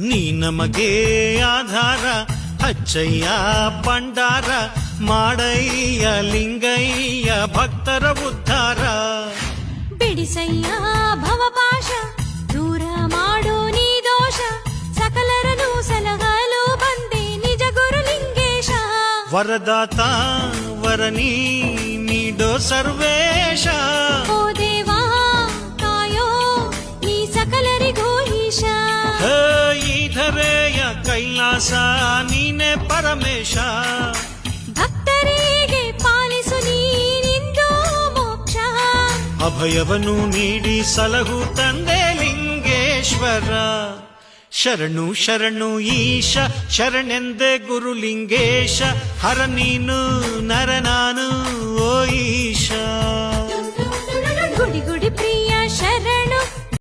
ನೀ ನಮಗೆ ಆಧಾರ ಅಚ್ಚಯ್ಯ ಭಂಡಾರ ಮಾಡಯ್ಯ ಲಿಂಗಯ್ಯ ಭಕ್ತರ ಉದ್ಧಾರ. ಬಿಡಿಸಯ್ಯ ಭವಪಾಶ ದೂರ ಮಾಡೋ ನೀ ದೋಷ ಸಕಲರನು ಸಲಹಲು ಬಂದೆ ನಿಜ ಗುರು ಲಿಂಗೇಶ. ವರದಾತ ವರನೀ ನೀಡೋ ಸರ್ವೇಶ ಕೈಲಾಸ ನೀನೆ ಪರಮೇಶ. ಭಕ್ತರಿಗೆ ಪಾಲಿಸು ನೀನಿಂದು ಮೋಕ್ಷ. ಅಭಯವನು ನೀಡಿ ಸಲಹು ತಂದೆ ಲಿಂಗೇಶ್ವರ. ಶರಣು ಶರಣು ಈಶ ಶರಣೆಂದೆ ಗುರು ಲಿಂಗೇಶ. ಹರ ನೀನು ನರ ನಾನು ಓ ಈಶ. ಗುಡಿ ಗುಡಿ ಪ್ರಿಯ